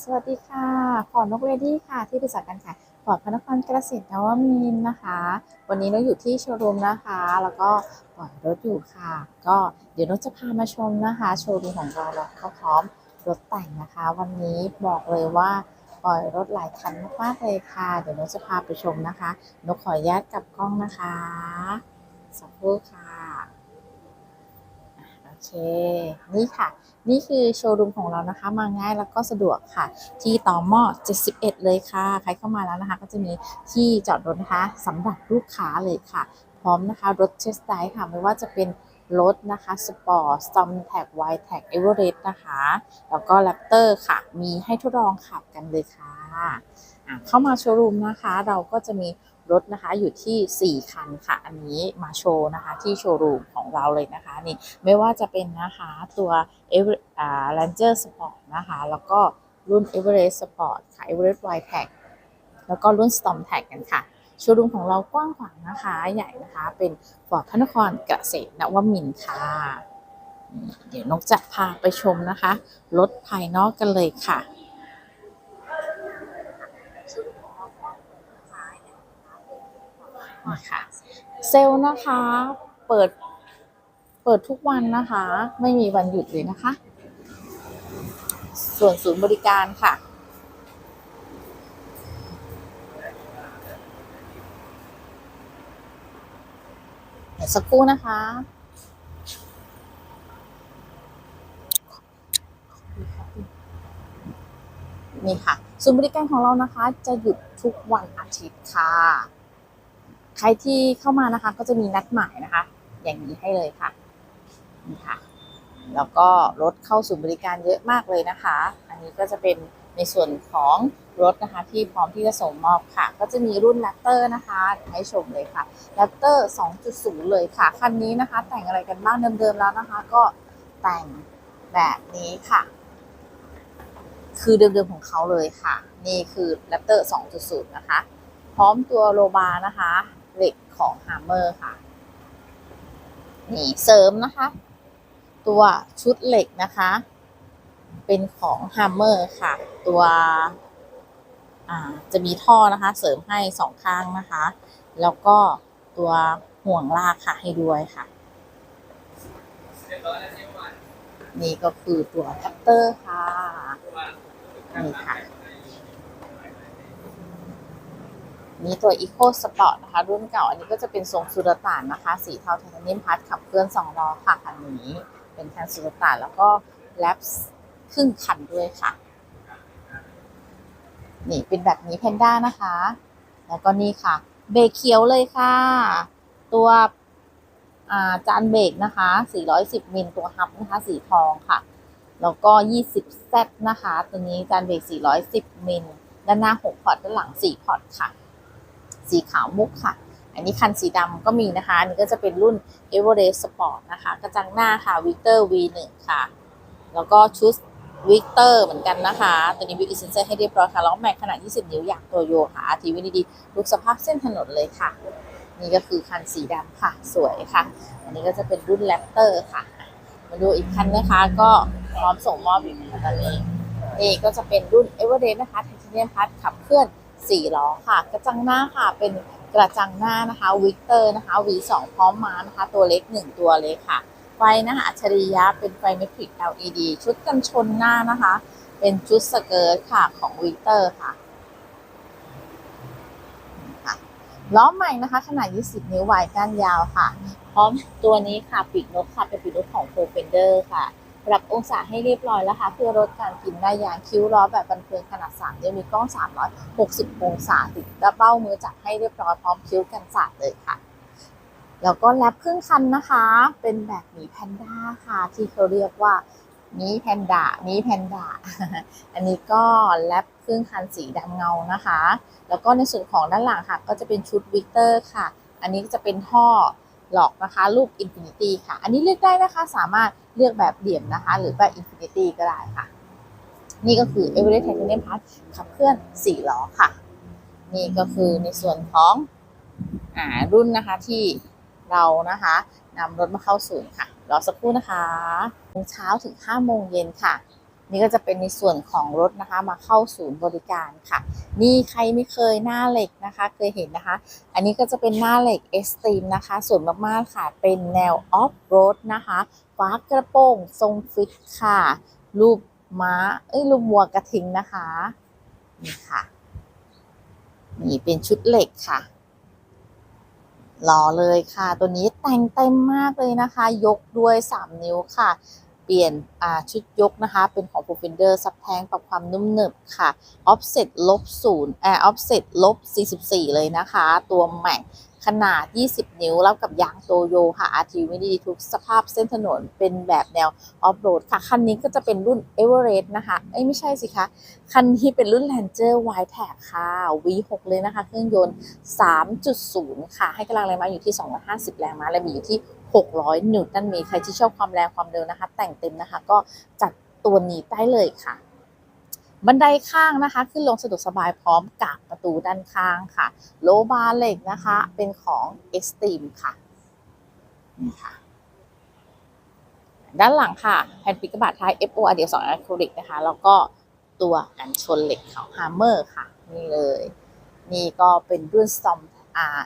สวัสดีค่ะฟอร์ดนกเรดี้ค่ะ ที่ปรึกษาการขายฟอร์ดพระนครเกษตรนวมินนะคะ วันนี้นกอยู่ที่โชว์รูมนะคะ แล้วก็ปล่อยรถอยู่ค่ะ ก็เดี๋ยวนกจะพามาชมนะคะ โชว์รูมของเราเราเข้าพร้อมรถแต่งนะคะ วันนี้บอกเลยว่าปล่อยรถหลายคันมากๆเลยค่ะ เดี๋ยวนกจะพาไปชมนะคะ นกขออนุญาตกลับกล้องนะคะสักครู่ค่ะ โอเค นี่ค่ะ นี่คือโชว์รูมของเรานะคะ มาง่ายแล้วก็สะดวกค่ะ ที่ต่อหม้อ 71 เลยค่ะ ใครเข้ามาแล้วนะคะ ก็จะมีที่จอดรถนะคะสำหรับลูกค้าเลยค่ะ พร้อมนะคะรถเชสไดค่ะ ไม่ว่าจะเป็นรถนะคะสปอร์ตซอมแท็กไวแท็กเอเวอเรสต์นะคะ แล้วก็แรปเตอร์ค่ะ มีให้ทดลองขับกันเลยค่ะ เข้ามาโชว์รูมนะคะ เราก็จะมี รถนะคะอยู่ที่ 4 คันค่ะ อันนี้มาโชว์นะคะที่โชว์รูมของเราเลยนะคะนี่ไม่ว่าจะเป็นนะคะตัว e v e r อ่า Ranger Sport นะคะแล้วก็รุ่น Everest Sport ค่ะ Everest Wide Tag แล้วก็รุ่น Storm Tag กันค่ะ โชว์รูมของเรากว้างขวางนะคะ ใหญ่นะคะเป็นฟอร์ดพระนครเกษตรนวมินค่ะ เดี๋ยวนกจะพาไปชมนะคะ รถภายนอกกันเลยค่ะ ค่ะเซลล์นะคะ เปิด เปิดทุกวันนะคะ ไม่มีวันหยุดเลยนะคะ ส่วนศูนย์บริการค่ะสักครู่นะคะนี่ค่ะศูนย์บริการของเรานะคะ จะหยุดทุกวันอาทิตย์ค่ะ ใครที่เข้ามานะคะ ก็จะมีนัดหมายนะคะ อย่างนี้ให้เลยค่ะนี่ค่ะ แล้วก็รถเข้าศูนย์บริการเยอะมากเลยนะคะ อันนี้ก็จะเป็นในส่วนของรถนะคะที่พร้อมที่จะส่งมอบค่ะ ก็จะมีรุ่น r a p t o r นะคะให้ชมเลยค่ะ r a p t o r 2.0 เลยค่ะ คันนี้นะคะ แต่งอะไรกันบ้างเดิมๆแล้วนะคะ ก็แต่งแบบนี้ค่ะ คือเดิมๆของเขาเลยค่ะ นี่คือ r a p t o r 2.0 นะคะ พร้อมตัวโลบานะคะ เหล็กของ Hammer ค่ะ นี่เสริมนะคะ ตัวชุดเหล็กนะคะ เป็นของ Hammer ค่ะ ตัวจะมีท่อนะคะ เสริมให้สองข้างนะคะ แล้วก็ตัวห่วงลากค่ะให้ด้วยค่ะ นี่ก็คือตัวแท็ปเตอร์ค่ะ นี่ค่ะ นี่ตัว Eco Sport นะคะ รุ่นเก่าอันนี้ก็จะเป็นทรงสุรต่านนะคะ สีเทาไทเทเนียมพัดขับเคลื่อนสองล้อค่ะคันนี้เป็นคันสุรต่านแล้วก็แลปครึ่งคันด้วยค่ะ นี่เป็นแบบนี้แพนด้านะคะ แล้วก็นี่ค่ะ เบรกเขียวเลยค่ะ ตัวาจานเบรกนะคะ 410 มิลตัวฮับนะคะ สีทองค่ะ แล้วก็ 20 Z นะคะ ตัวนี้จานเบรก 410 มิล ด้านหน้า 6 พอร์ต ด้านหลัง 4 พอร์ตค่ะ สีขาวมุกค่ะ อันนี้คันสีดำก็มีนะคะ อันนี้ก็จะเป็นรุ่น Everest Sport นะคะ กระจังหน้าค่ะ Victor V1 ค่ะ แล้วก็ชุด Victor เหมือนกันนะคะ ตัวนี้ Big e s s e n c e ให้เรียบร้อยค่ะ แล้วแม็กขนาด 20 นิ้วอย่างตัวโยค่ะทีวีดีๆดูสภาพเส้นถนนเลยค่ะ นี่ก็คือคันสีดำค่ะ สวยค่ะ อันนี้ก็จะเป็นรุ่น Raptor ค่ะ มาดูอีกคันนะคะ ก็พร้อมส่งมอบอีกตอนนี้นี่ก็จะเป็นรุ่น e v e r e s t นะคะไทเทเนียมพัดขับเคลื่อน 4ล้อค่ะ กระจังหน้าค่ะเป็นกระจังหน้านะคะวิกเตอร์นะคะ V2 พร้อมมานะคะ ตัวเล็ก 1 ตัวเลยค่ะ ไฟนะคะอัจฉริยะเป็นไฟเมทริก LED ชุดกันชนหน้านะคะ เป็นชุดสเกิร์ตค่ะของวิกเตอร์ค่ะค่ะล้อใหม่นะคะ ขนาด 20 นิ้ววายก้านยาวค่ะ พร้อมตัวนี้ค่ะปีกนกค่ะ เป็นปีกนกของโฟเฟนเดอร์ค่ะ ปรับองศาให้เรียบร้อยแล้วค่ะ เพื่อลดการกินได้ยางคิ้วล้อแบบบันเทิงขนาด3เนี่ยมีกล้อง 360 องศาติดและเบ้ามือจับให้เรียบร้อยพร้อมคิ้วกันสาดเลยค่ะ แล้วก็แรปครึ่งคันนะคะ เป็นแบบหมีแพนด้าค่ะ ที่เขาเรียกว่าหมีแพนด้าหมีแพนด้าอันนี้ก็แรปครึ่งคันสีดำเงานะคะ แล้วก็ในส่วนของด้านหลังค่ะ ก็จะเป็นชุดวิกเตอร์ค่ะ อันนี้จะเป็นท่อ หลอกนะคะรูปอินฟินิตี้ค่ะ อันนี้เลือกได้นะคะ สามารถเลือกแบบเหลี่ยมนะคะ หรือแบบอินฟินิตี้ก็ได้ค่ะ นี่ก็คือ e v e r e s t Titanium Plus ขับเคลื่อน4ล้อค่ะ นี่ก็คือในส่วนของอ่ารุ่นนะคะที่เรานะคะนำรถมาเข้าศูนย์ค่ะ รอสักครู่นะคะโมงเช้าถึง5โมงเย็นค่ะ นี่ก็จะเป็นในส่วนของรถนะคะมาเข้าศูนย์บริการค่ะ นี่ใครไม่เคยหน้าเหล็กนะคะ เคยเห็นนะคะ อันนี้ก็จะเป็นหน้าเหล็ก Extreme นะคะสวนมากๆค่ะ เป็นแนว Off Road นะคะฝากระโปรงทรงฟิตค่ะ รูปม้า เอ้ยรูปวัวกระทิงนะคะ นี่ค่ะ นี่เป็นชุดเหล็กค่ะรอเลยค่ะ ตัวนี้แต่งเต็มมากเลยนะคะ ยกด้วย 3 นิ้วค่ะ เปลี่ยนชุดยกนะคะ เป็นของ p r o f e n d e r ซับแทงปรับความนุ่มหนึบค่ะ offset ลบศูนย์แอร์ออฟเซ็ตลบ44 เลยนะคะ ตัวแม็ก ขนาด 20 นิ้วรับกับยางโตโยค่ะ RT ไม่ดีทุกสภาพเส้นถนนเป็นแบบแนวออฟโรดค่ะ คันนี้ก็จะเป็นรุ่น Everest นะคะ เอ้ยไม่ใช่สิคะ คันนี้เป็นรุ่น Ranger y t a g ค่ะ V6 เลยนะคะ เครื่องยนต์ 3.0 ค่ะ ให้กำลังแรงม้าอยู่ที่ 250 แรงม้าและมีอยู่ที่ 600 นิวตันเมตรใครที่ชอบความแรงความเร็วนะคะ แต่งเต็มนะคะ ก็จัดตัวนี้ได้เลยค่ะ บันไดข้างนะคะ ขึ้นลงสะดวกสบายพร้อมกับประตูด้านข้างค่ะ โลบาร์เหล็กนะคะ เป็นของ Extreme ค่ะนี่ค่ะ ด้านหลังค่ะแผ่นปิกระบาดท้าย FO อเดียว2อะคริลิกนะคะ แล้วก็ตัวกันชนเหล็กของ Hammer ค่ะ นี่เลย นี่ก็เป็นรุ่น Storm R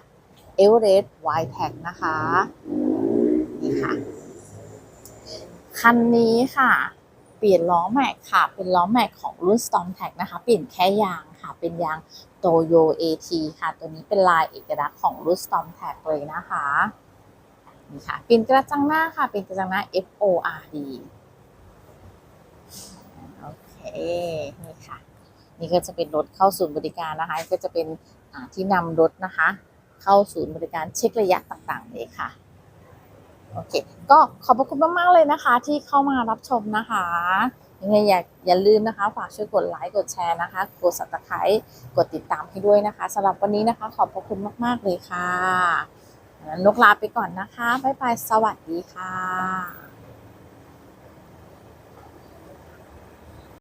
Everest Wide Tag นะคะ นี่ค่ะ คันนี้ค่ะ ปลี่ยนล้อแม็กค่ะ เป็นล้อแม็กของรุ่น Storm Tag นะคะ เปลี่ยนแค่ยางค่ะ เป็นยางโตโย AT ค่ะ ตัวนี้เป็นลายเอกลักษณ์ของรุ่น Storm Tag เลยนะคะ นี่ค่ะ เปลี่ยนกระจังหน้าค่ะ เป็นกระจังหน้า FORD โอเค นี่ค่ะ นี่ก็จะเป็นรถเข้าศูนย์บริการนะคะ ก็จะเป็นที่นำรถนะคะ เข้าศูนย์บริการเช็คระยะต่างๆเลยค่ะ โอเค ก็ขอบพระคุณมากๆเลยนะคะ ที่เข้ามารับชมนะคะยังไงอย่าอย่าลืมนะคะ ฝากช่วยกดไลค์กดแชร์นะคะ กดสับตะไคร้กดติดตามให้ด้วยนะคะสำหรับวันนี้นะคะ ขอบพระคุณมาก ๆ เลยค่ะนนกลาไปก่อนนะคะบ๊ายบายสวัสดีค่ะ